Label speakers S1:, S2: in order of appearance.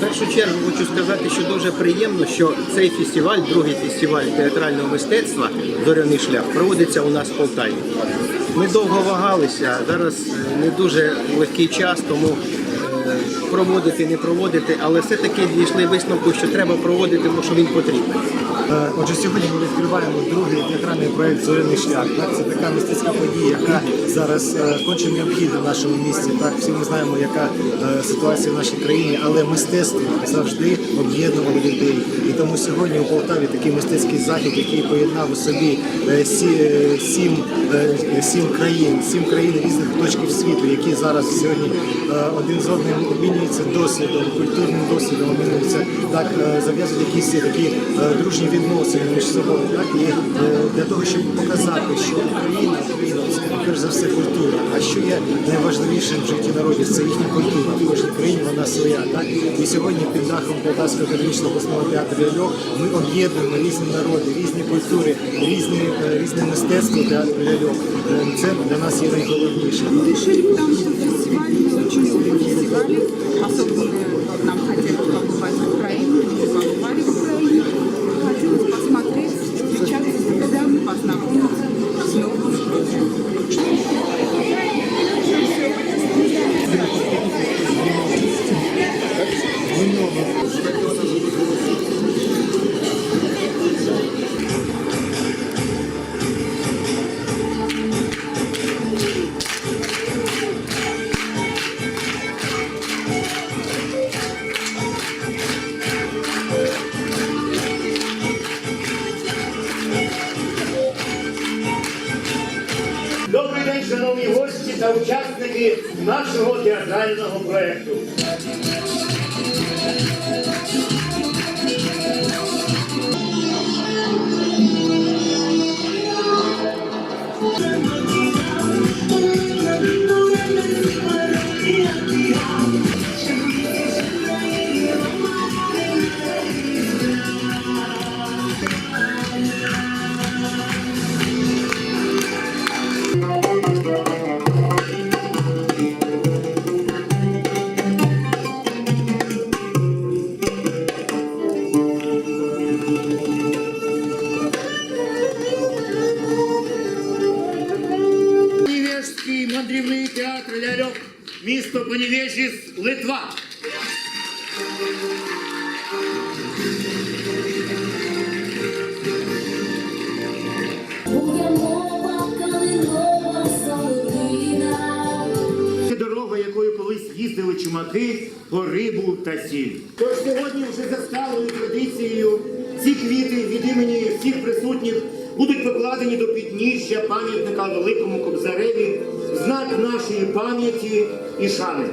S1: Першу чергу хочу сказати, що дуже приємно, що цей фестиваль, другий фестиваль театрального мистецтва Зоряний шлях проводиться у нас в Полтаві. Ми довго вагалися, зараз не дуже легкий час, тому проводити, не проводити, але все-таки дійшли висновку, що треба проводити, тому що він потрібен.
S2: Е, Отже, сьогодні ми відкриваємо другий театральний проект Зоряний шлях. Так, це така мистецька подія, яка зараз е, конче необхідна в нашому місті. Так, всі ми знаємо, яка е, ситуація в нашій країні, але мистецтво завжди об'єднувало людей. І тому сьогодні у Полтаві такий мистецький захід, який поєднав у собі сі- сім, сім країн, сім країн різних точків світу, які зараз сьогодні один з одним обмінюються досвідом, культурним досвідом, обмінюються так, зав'язують якісь такі е, дружні відносини між собою. Так і е, для того, щоб показати, що Україна, Україна це перш за все культура. А що є найважливішим в житті народів, це їхня культура. В кожній країні вона своя. Так і сьогодні під дахом Полтавського академічного обласного театру «Ляльок» ми об'єднуємо різні народи, різні культури, різні е, різне мистецтво театру «Ляльок». Е, Це для нас є найголовніше.
S3: Учасники нашого театрального проєкту. Дорога, якою колись їздили чумаки по рибу та сіль. Тож сьогодні вже за сталою традицією ці квіти від імені всіх присутніх будуть покладені до підніжжя пам'ятника Великому Кобзареві знак нашої пам'яті і шани.